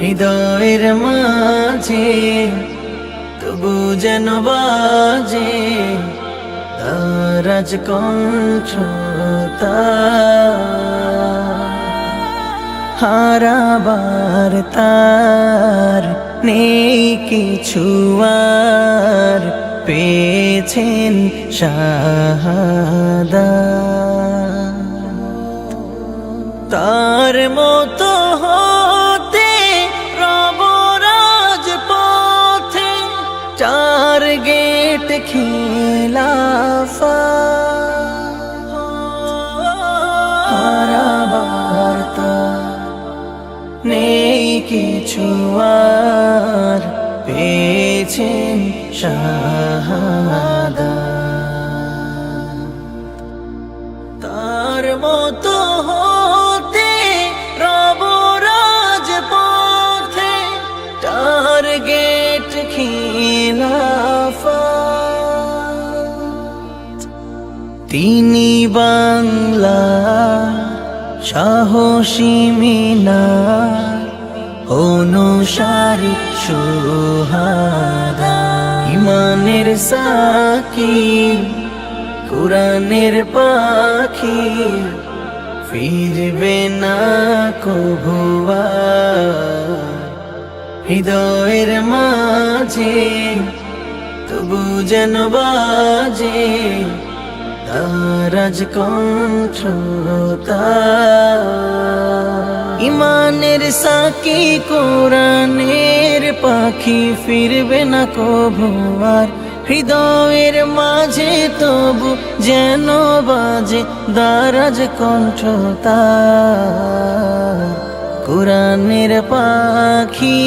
হৃদয়ের মাঝে, তবু যেন বাজে তারাজ কণ্ঠতা হারাবার তার নেই কিছু আর, পেয়েছেন শাহাদা। তার মতো চার গেট খিলাফা হারাবার নেই কিছু আর পেয়েছেন শাহাদা তার মতো হতে রবরাজ পথে তার গেট তিনি বাংলা সাহসী মিনার অনুসারী সুহাদা। ইমানের সাকি কোরআনের পাখি ফিরবে না কভুয়া হৃদয়ের মাঝে তবু যেন বাজে। কণ্ঠতা ইমানের সাকি কোরআনের পাখি ফিরবে না কভুয়ার হৃদয়ের মাঝে তবু যেন বাজে দারাজ কণ্ঠতা কোরআনের পাখি